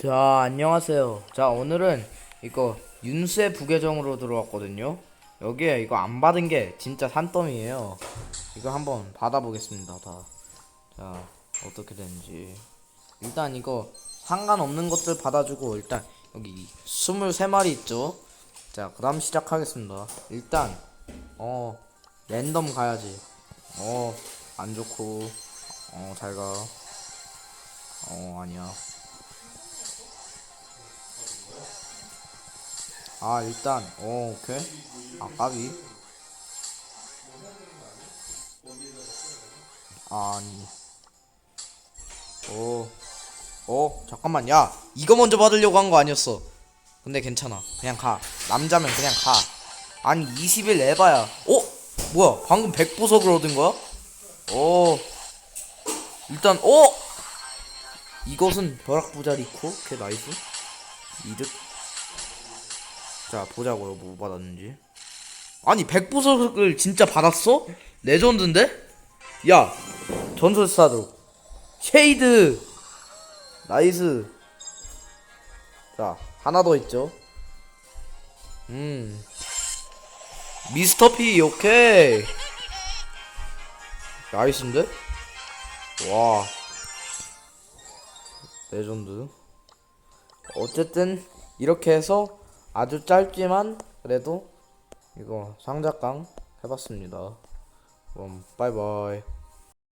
자, 안녕하세요. 자, 오늘은 이거 윤수의 부계정으로 들어왔거든요. 여기에 이거 안 받은 게 진짜 산더미예요. 이거 한번 받아보겠습니다, 다. 자, 어떻게 되는지. 일단 이거 상관없는 것들 받아주고 일단 여기 23마리 있죠? 자, 그 다음 시작하겠습니다. 일단 어 랜덤 가야지. 어, 안 좋고 어, 잘 가. 어, 아니야. 아 일단 어 오케이. 아 까비. 아니. 오. 어, 잠깐만. 야 이거 먼저 받으려고 한 거 아니었어. 근데 괜찮아. 그냥 가. 남자면 그냥 가. 아니 20일 에바야. 어? 뭐야? 방금 100보석을 얻은 거야? 어 일단 어? 이것은 벼락부자 리코? 오케이 나이스. 이득 자 보자고요 뭐 받았는지. 아니 백보석을 진짜 받았어? 레전드인데? 야 전설사도. 쉐이드. 나이스. 자 하나 더 있죠. 음. 미스터 P 오케이. 나이스인데? 와. 레전드. 어쨌든 이렇게 해서 아주 짧지만 그래도 이거 상자깡 해봤습니다. 그럼 빠이빠이.